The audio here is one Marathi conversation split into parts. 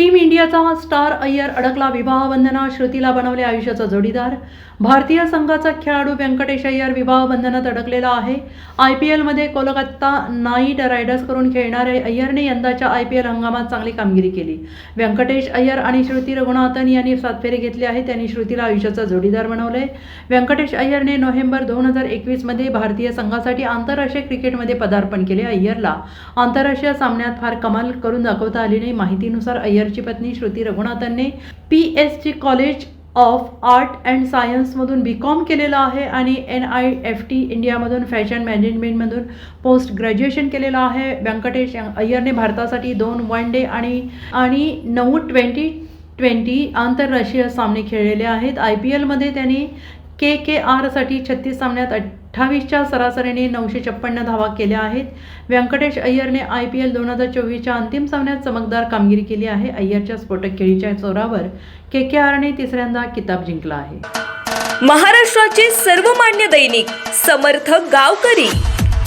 टीम इंडियाचा स्टार अय्यर अडकला. विवाहबंधना श्रुतीला बनवले आयुष्याचा जोडीदार. भारतीय संघाचा खेळाडू व्यंकटेश अय्यर विवाहबंधनात अडकलेला आहे. आय पी एलमध्ये कोलकाता नाईट रायडर्सकडून खेळणाऱ्या अय्यरने यंदाच्या आय पी एल हंगामात चांगली कामगिरी केली. व्यंकटेश अय्यर आणि श्रुती रघुनाथन यांनी सात फेरे घेतले आहे त्यांनी श्रुतीला आयुष्याचा जोडीदार बनवले व्यंकटेश अय्यरने नोव्हेंबर दोन हजार एकवीसमध्ये भारतीय संघासाठी आंतरराष्ट्रीय क्रिकेटमध्ये पदार्पण केले अय्यरला. आंतरराष्ट्रीय सामन्यात फार कमाल करून दाखवता आली नाही. माहितीनुसार अय्यर अय्यरची पत्नी Shruti रघुनाथांनी P S T college of art and सायन्समधून B com केलेलं आहे आणि एन आय एफ टी इंडियामधून फॅशन मॅनेजमेंटमधून पोस्ट ग्रॅज्युएशन केलेलं आहे. व्यंकटेश अय्यरने भारतासाठी दोन वन डे आणि आणि नऊ ट्वेंटी ट्वेंटी आंतरराष्ट्रीय सामने खेळलेले आहेत. आय पी एलमध्ये त्यांनी के के आरसाठी छत्तीस सामन्यात अठ्ठावीसच्या सरासरीने नऊशे छप्पन्न धावा केल्या आहेत. व्यंकटेश अय्यरने आय पी एल दोन हजार चोवीसच्या अंतिम सामन्यात चमकदार कामगिरी केली आहे. अय्यरच्या स्फोटक खेळीच्या जोरावर के के आरने तिसऱ्यांदा किताब जिंकला आहे. महाराष्ट्राचे सर्वमान्य दैनिक समर्थक गावकरी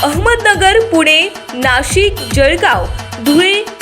अहमदनगर पुणे नाशिक जळगाव धुळे